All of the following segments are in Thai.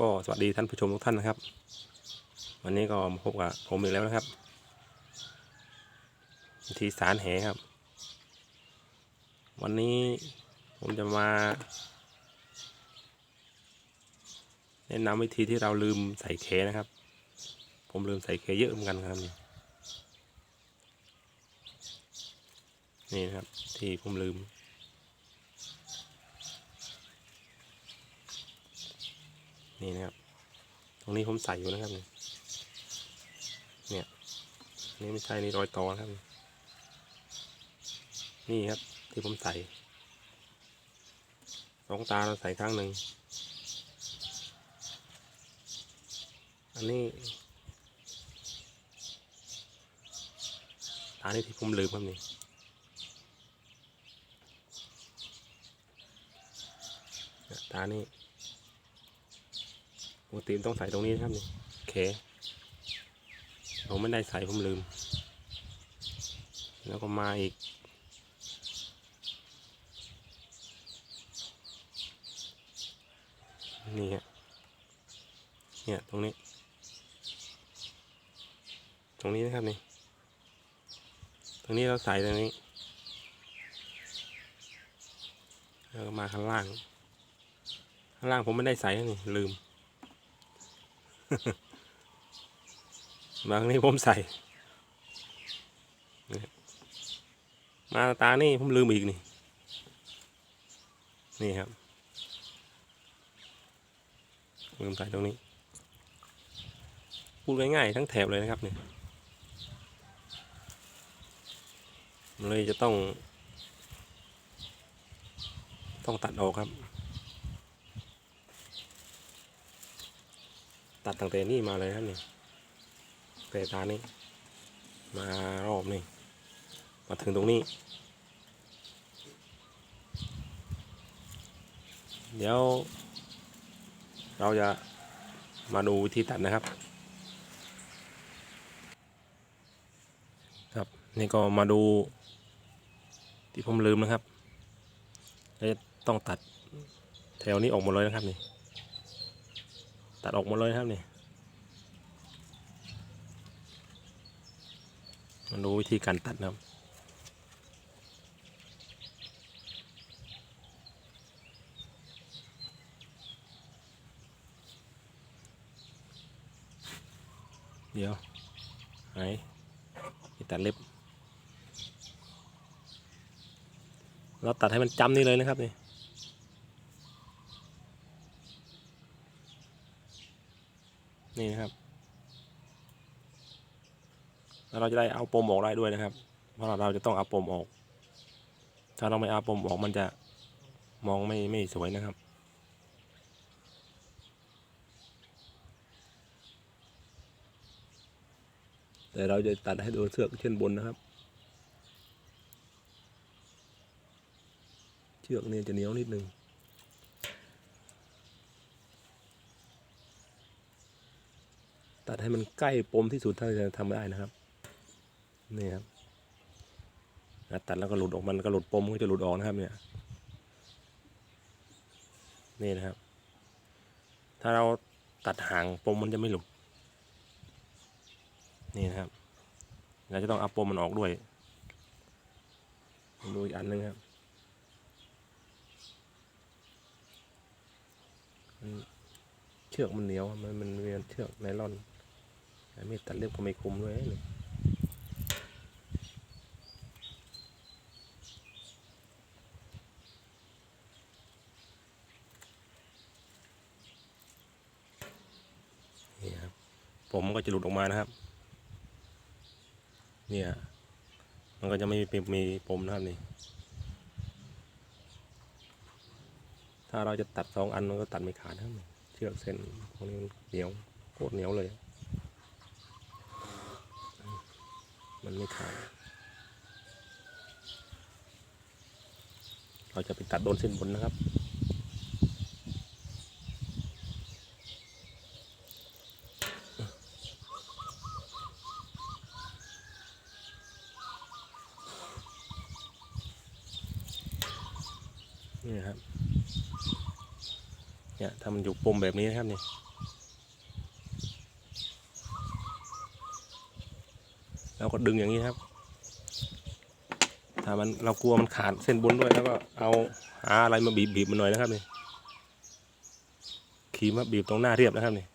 ก็สวัสดีท่านผู้ชมทุกท่านนะครับ วันนี้ก็มาพบกับผมอีกแล้วนะครับวิธีสารแหครับ วันนี้ผมจะมา แนะนำวิธีที่เราลืมใส่เคนะครับ ผมลืมใส่เคเยอะเหมือนกันครับ นี่นะครับที่ผมลืม นี่นะครับ ตรงนี้ผมใส่อยู่นะครับเนี่ยเนี่ย นี่ไม่ใช่นี่รอยต่อนะครับ นี่ครับที่ผมใส่ สองตาเราใส่ข้งหนึ่ง อันนี้ตานี่ที่ผมลืมครับนี่เนี่ยตานี่ กติมันต้องใส่ตรงนี้นะครับนี่โอเคผมไม่ได้ใส่ผมลืม แล้วก็มาอีก นี่ฮะเนี่ยตรงนี้ ตรงนี้นะครับนี่ ตรงนี้เราใส่ตรงนี้แล้วก็มาข้างล่าง ข้างล่างผมไม่ได้ใส่นี่ลืม บางนี่ผมใส่มาตานี่ผมลืมอีกนี่ นี่ครับลืมใส่ตรงนี้ พูดง่ายๆทั้งแถบเลยนะครับเนี่ยเลยจะต้อง ต้องตัดออกครับ ตัดตั้งแต่นี่มาเลยครับนี่แต่ตานี้ มารอบนี่มาถึงตรงนี้ เดี๋ยว เราจะมาดูวิธีตัดนะครับ ครับนี่ก็มาดู ที่ผมลืมนะครับแล้วต้องตัดแถวนี้ออกหมดเลยนะครับนี่ ตัดออกหมดเลยครับนี่มาดูวิธีการตัดนะครับเดี๋ยวไหนตัดเล็บ เราตัดให้มันจำนี่เลยนะครับนี่ นี่นะครับ แล้วเราจะได้เอาปมออกได้ด้วยนะครับ เพราะเราจะต้องเอาปมออก ถ้าเราไม่เอาปมออกมันจะมองไม่ไม่สวยนะครับแต่เราจะตัดให้โดนเสือกเช่นบนนะครับ เชือกนี่จะเหนียวนิดนึง ตัดให้มันใกล้ปมที่สุดเท่าที่จะทำได้นะครับนี่ครับตัดแล้วก็หลุดออกมันก็หลุดปมก็จะหลุดออกนะครับ เนี่ยนี่นะครับ ถ้าเราตัดห่างปมมันจะไม่หลุดนี่นะครับ เราจะต้องเอาปมมันออกด้วยดูอีกอันนึงครับเชือกมันเหนียวมันมันเวียนเชือกไนลอน ไมีดตัดเล็บก็ไม่คุมด้วยนี่ครับ ผมก็จะหลุดออกมานะครับ เนี่ยมันก็จะไม่มีมีปมนะครับนี่ ถ้าเราจะตัดสองอันมันก็ตัดไม่ขาดนะครับเชือกเส้นพวกนี้เหนียวโคตรเหนียวเลย มันไม่ขาดเราจะไปตัดโดนเส้นบนนะครับนี่ครับ เนี่ยถ้ามันอยู่ปมแบบนี้นะครับเนี่ย เราก็ดึงอย่างนี้ครับ ถ้ามันเรากลัวมันขาดเส้นบนด้วยแล้วก็เอาหาอะไรมาบีบบีบมันหน่อยนะครับนี่ขีมาบีบตรงหน้าเรียบนะครับนี่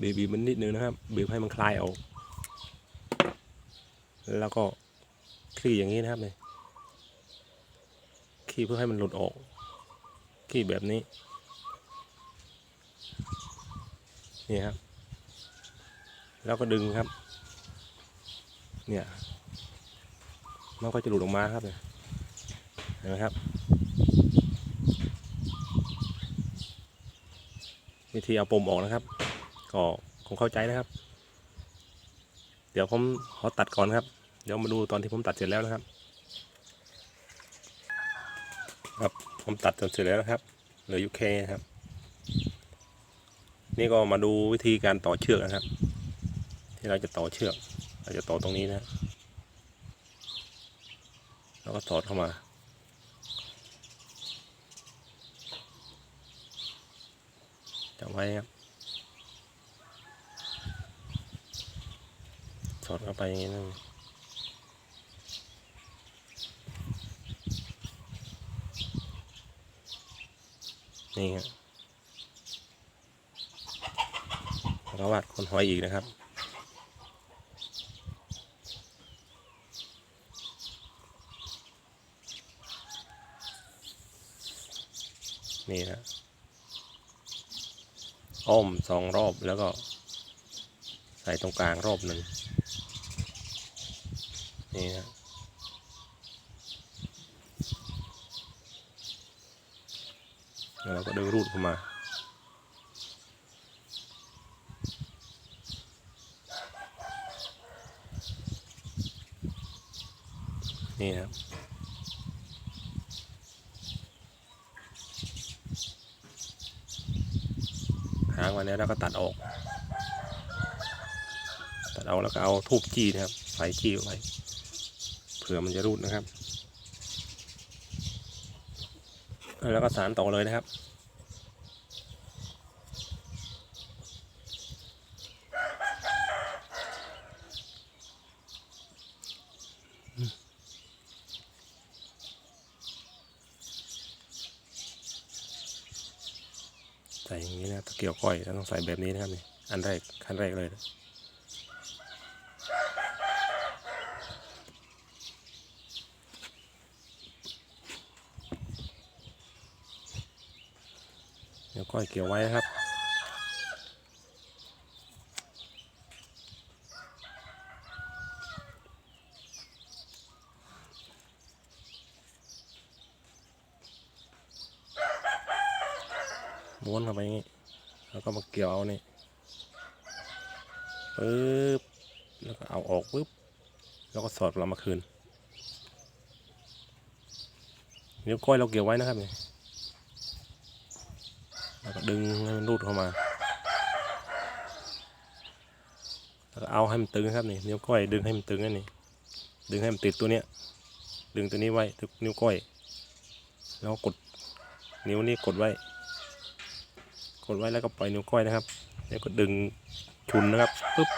บีบบีบมันนิดนึงนะครับบีบให้มันคลายออก แล้วก็คลี่อย่างนี้นะครับนี่คลี่เพื่อให้มันหลุดออกคลี่แบบนี้นี่ครับ แล้วก็ดึงครับ เนี่ย มันก็จะหลุดออกมาครับเนี่ยเห็นไหมครับ วิธีเอาปมออกนะครับ ก็คงเข้าใจนะครับ เดี๋ยวผมขอตัดก่อนครับ เดี๋ยวมาดูตอนที่ผมตัดเสร็จแล้วนะครับ ครับผมตัดจนเสร็จแล้วนะครับ เหลืออยู่แค่ครับ นี่ก็มาดูวิธีการต่อเชือกนะครับ ที่เราจะต่อเชือก เราจะต่อตรงนี้นะแล้วก็สอดเข้ามา จับไว้ครับ สอดเข้าไปอย่างนี้นะนี่ครับแล้วก็วาดคนหอยอีกนะครับ นี่นะอ้อมสองรอบแล้วก็ใส่ตรงกลางรอบหนึ่งนี่นะแล้วเราก็ดึงรูดเข้ามานี่ครับางวันนี้แล้วก็ตัดออก ตัดเอาแล้วก็เอาทูบจี้นะครับใส่จี้ไว้เผื่อมันจะรูดนะครับ แล้วก็สารต่อเลยนะครับ ใส่อย่างนี้นะตะเกียวก้อยเราต้องใส่แบบนี้นะครับนี่อันแรกขั้นแรกเลยนะเดี๋ยวก้อยเกี่ยวไว้นะครับ วนเข้าไปอย่างนี้ แล้วก็มาเกี่ยวเอานี่ปึ๊บแล้วก็เอาออกปึ๊บแล้วก็สอดเรามาคืนนิ้วก้อยเราเกี่ยวไว้นะครับนี่แล้วก็ดึงให้มันรูดเข้ามา แล้วก็เอาให้มันตึงครับนี่นิ้วก้อยดึงให้มันตึงนี่ดึงให้มันติดตัวเนี้ย ดึงตัวนี้ไว้ทุกนิ้วก้อย แล้วกดนิ้วนี้กดไว้ กดไว้แล้วก็ปล่อยนิ้วก้อยนะครับ แล้วก็ดึงชุนนะครับปุ๊บ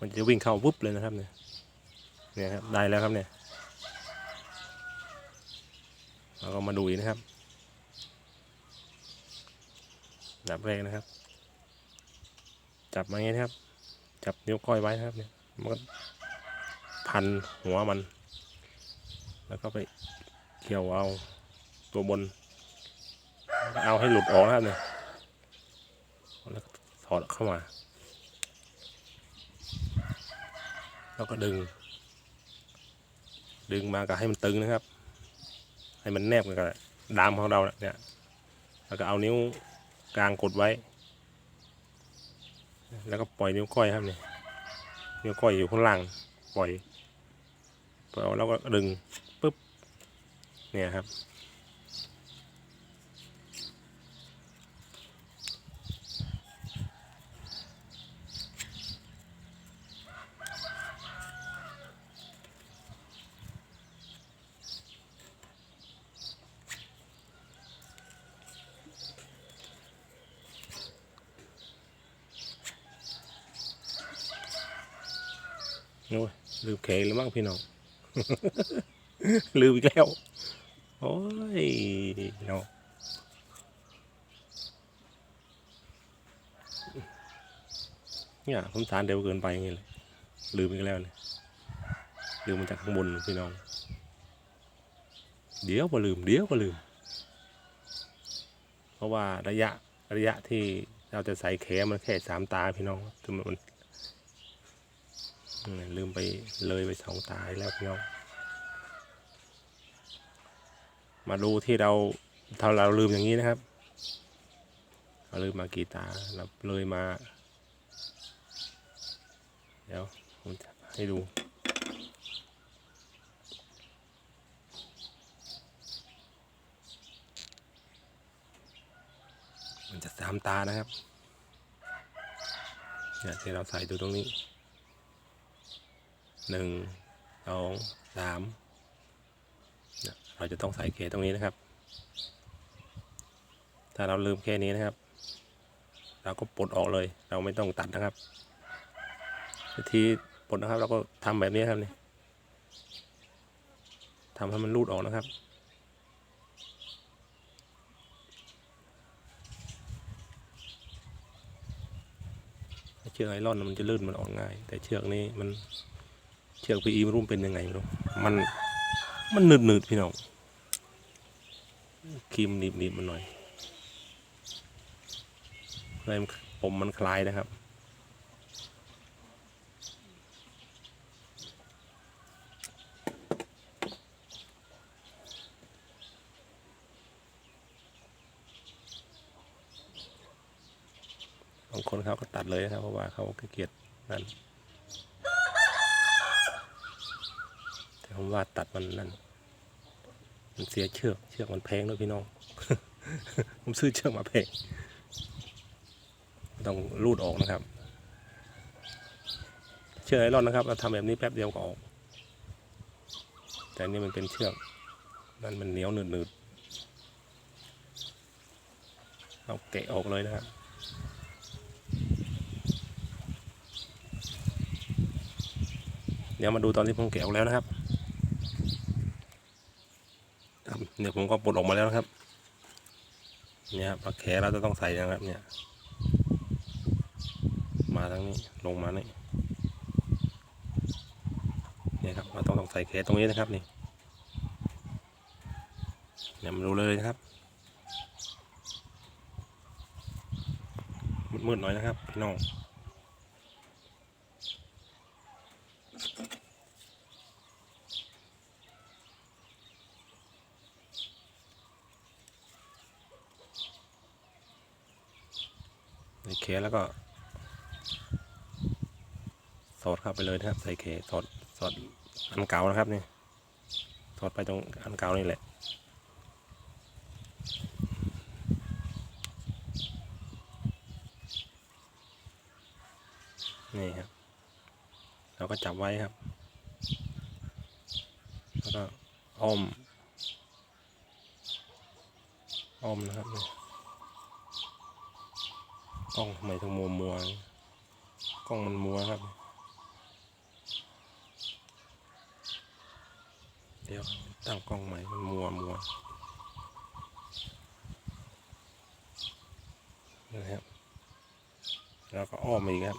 มันจะวิ่งเข้าปุ๊บเลยนะครับเนี่ยเนี่ยครับได้แล้วครับเนี่ยเราก็มาดูอีกนะครับอันดับแรกนะครับ จับมาอย่างนี้นะครับ จับนิ้วก้อยไว้นะครับเนี่ยมันก็พันหัวมัน แล้วก็ไปเกี่ยวเอาตัวบน เอาให้หลุดออกนะครับเนี่ยแล้วถอดเข้ามา แล้วก็ดึง ดึงมาก็ให้มันตึงนะครับ ให้มันแนบกับดามของเราเนี่ยแล้วก็เอานิ้วกลางกดไว้ แล้วก็ปล่อยนิ้วก้อยครับเนี่ยนิ้วก้อยอยู่ข้างล่างปล่อยปล่อยแล้วก็ดึงปุ๊บเนี่ยครับ แขกแล้วมั้งพี่น้อง ลืมอีกแล้ว โอ้ยเนาะเนี่ยผมสารเร็วเกินไปอย่างงี้เลยลืมอีกแล้วเนี่ยลืมมาจากข้างบนพี่น้อง เดี๋ยวก็ลืม เดี๋ยวก็ลืม เพราะว่าระยะระยะที่เราจะใส่แขมันแค่สามตาพี่น้องมัน ลืมไปเลยไปสองตายแล้วพี่น้อง มาดูที่เราถ้าเราลืมอย่างนี้นะครับเราลืมมากี่ตาเราเลยมา เดี๋ยวผมจะให้ดูมันจะสามตานะครับเนี่ยที่เราใส่ดูตรงนี้ หนึ่งสองสามเราจะต้องใส่เคตรงนี้นะครับ ถ้าเราลืมแค่นี้นะครับ เราก็ปลดออกเลย เราไม่ต้องตัดนะครับ วิธีปลดนะครับ เราก็ทำแบบนี้ครับนี่ทำให้มันรูดออกนะครับ เชือกไอรอนมันจะลื่นมันออกง่าย แต่เชือกนี้มัน ชือกพีอีมันรุ่มเป็นยังไงไม่รู้มันมันหนืดหนืดพี่น้องครีมหนีบหนีบมันหน่อยเพื่อให้มันผมมันคลายนะครับ บางคนเขาก็ตัดเลยนะครับเพราะว่าเขาเกลียจนั่นแต่ ผมว่าตัดมันนั่นมันเสียเชือกเชือกมันแพงด้วยพี่น้อง ผมซื้อเชือกมาแพงต้องรูดออกนะครับ เชือกไอรอนนะครับ เราทำแบบนี้แป๊บเดียวก็ออก แต่อันนี่มันเป็นเชือกนั่นมันเหนียวหนืดๆเราแกะออกเลยนะครับเดี๋ยวมาดูตอนที่ผมแกะออกแล้วนะครับครับ เนี่ยผมก็ปลดออกมาแล้วนะครับ เนี่ยครับปลาแขเราจะต้องใส่นะครับ เนี่ย มาทางนี้ลงมานี่เนี่ยครับเราต้องต้องใส่แขตรงนี้นะครับนี่เนี่ยมาดูเลยนะครับมืดๆหน่อยนะครับพี่น้อง เคแล้วก็ สอดเข้าไปเลยนะครับ ใส่เคสอดสอดอันเก่านะครับนี่สอดไปตรงอันเก่านี่แหละนี่ครับ เราก็จับไว้ครับ แล้วก็อ้อม อ้อมนะครับนี่ กล้องทำไมถึงมัวมัวกล้องมันมัวครับ เดี๋ยวตั้งกล้องใหม่มันมัวมัวนะครับแล้วก็อ้อมอีกครับ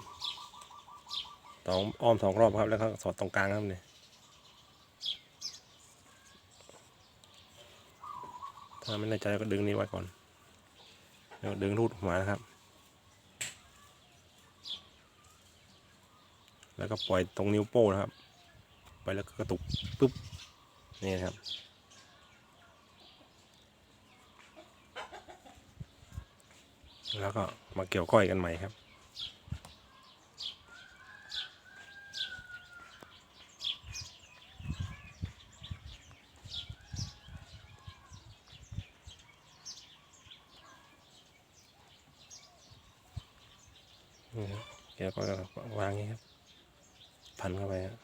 สองอ้อมสองรอบครับ แล้วก็สอดตรงกลางครับเนี่ยถ้าไม่แน่ใจก็ดึงนี้ไว้ก่อนแล้วดึงรูดออกมานะครับ แล้วก็ปล่อยตรงนิ้วโป้นะครับ ไปแล้วก็กระตุกปุ๊บนี่นะครับแล้วก็มาเกี่ยวก้อยกันใหม่ครับ เกี่ยวก้อยก็วางอย่างนี้ครับ พันเข้าไปครับ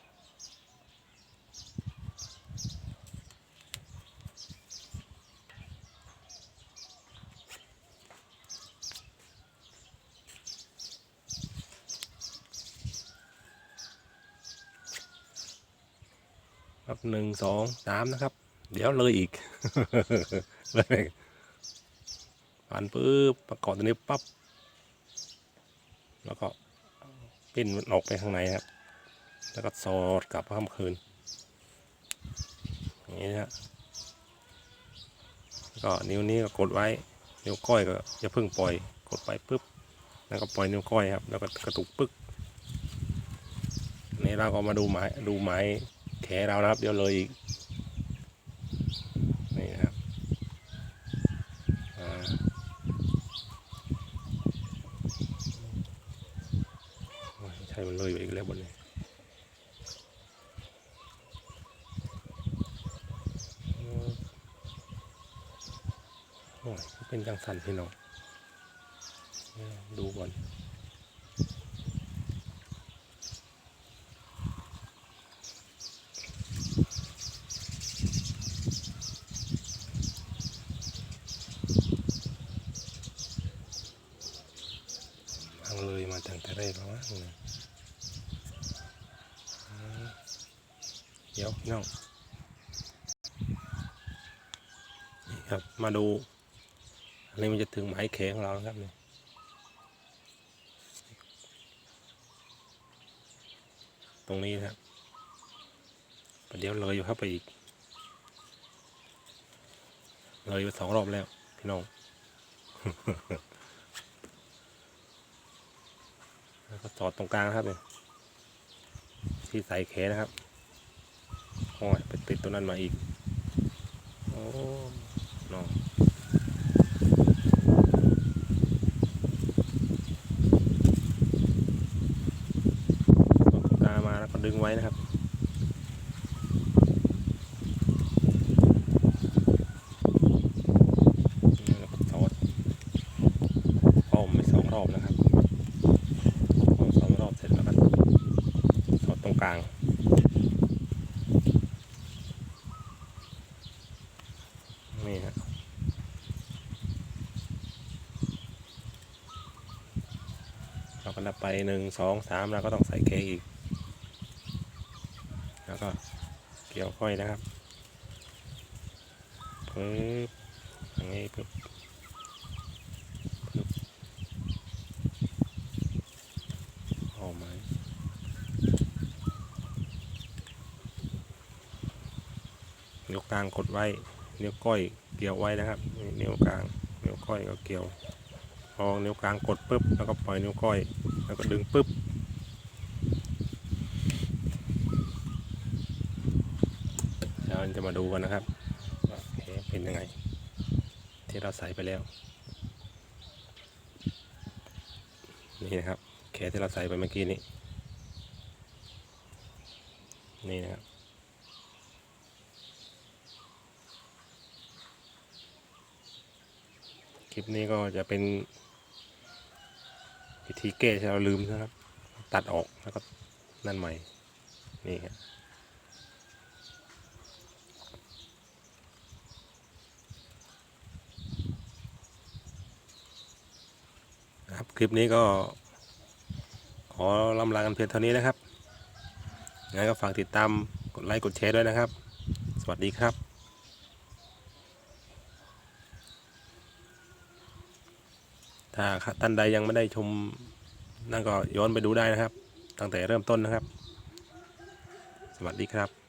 ครับหนึ่งสองสามนะครับ เดี๋ยวเลยอีกเลยผ่านปุ๊บประกอบตัวนี้ปั๊บแล้วก็ปิ้นมันออกไปข้างในครับ แล้วก็สอดกลับข้ามคืนอย่างนี้นะฮะแล้วก็นิ้วนี้ก็กดไว้ นิ้วก้อยก็อย่าเพิ่งปล่อยกดไปปุ๊บแล้วก็ปล่อยนิ้วก้อยครับ แล้วก็กระตุกปึ๊กนี่เราก็มาดูไม้ดูไม้แขเรานะครับ เดี๋ยวเลยอีกนี่นะครับใช่มันเลยไปอีกแล้วบนนี้โอ้ยเป็นจัง สันพี่น้องดูก่อนางเลยมาตั้งแต่แรกแล้ววะเนี่ยอืมเดี๋ยวน้องนี่ครับมาดู อันนี้มันจะถึงหมายแขของเราแล้วครับเนี่ยตรงนี้นะครับประเดี๋ยวเลยอยู่ครับไปอีก เลยไปสองรอบแล้วพี่น้องแล้วก็สอดตรงกลางครับเนี่ยที่ใส่แขนนะครับโอ้ยไปติดตัวนั้นมาอีก โอ้น้องสอดตรงกลางมาแล้วก็ดึงไว้นะครับ แล้วก็สอดอ้อมไปสองรอบนะครับ พอสอง รอบเสร็จแล้วก็สอดตรงกลางนี่ฮะเราก็นับไปหนึ่งสองสามเราก็ต้องใส่เคอีก แล้วก็เกี่ยวค่อยนะครับปึ๊บอย่างนี้ปึ๊บออกไหมนิ้วกลางกดไว้นิ้วก้อยเกี่ยวไว้นะครับนี่นิ้วกลางนิ้วก้อยก็เกี่ยวพอนิ้วกลางกดปุ๊บแล้วก็ปล่อยนิ้วก้อย แล้วก็ดึงปุ๊บ เราจะมาดูกันนะครับว่าโอเคเป็นยังไง ที่เราใส่ไปแล้ว นี่นะครับแขนที่เราใส่ไปเมื่อกี้นี้นี่นะครับคลิปนี้ก็จะเป็นวิธีแก้ที่เราลืมนะครับ ตัดออกแล้วก็นั่นใหม่นี่ครับ ครับคลิปนี้ก็ ขอลำลากันเพียงเท่านี้นะครับงั้นก็ฝากติดตามกดไลค์กดแชร์ด้วยนะครับ สวัสดีครับถ้าท่านใดยังไม่ได้ชมนั่นก็ย้อนไปดูได้นะครับ ตั้งแต่เริ่มต้นนะครับ สวัสดีครับ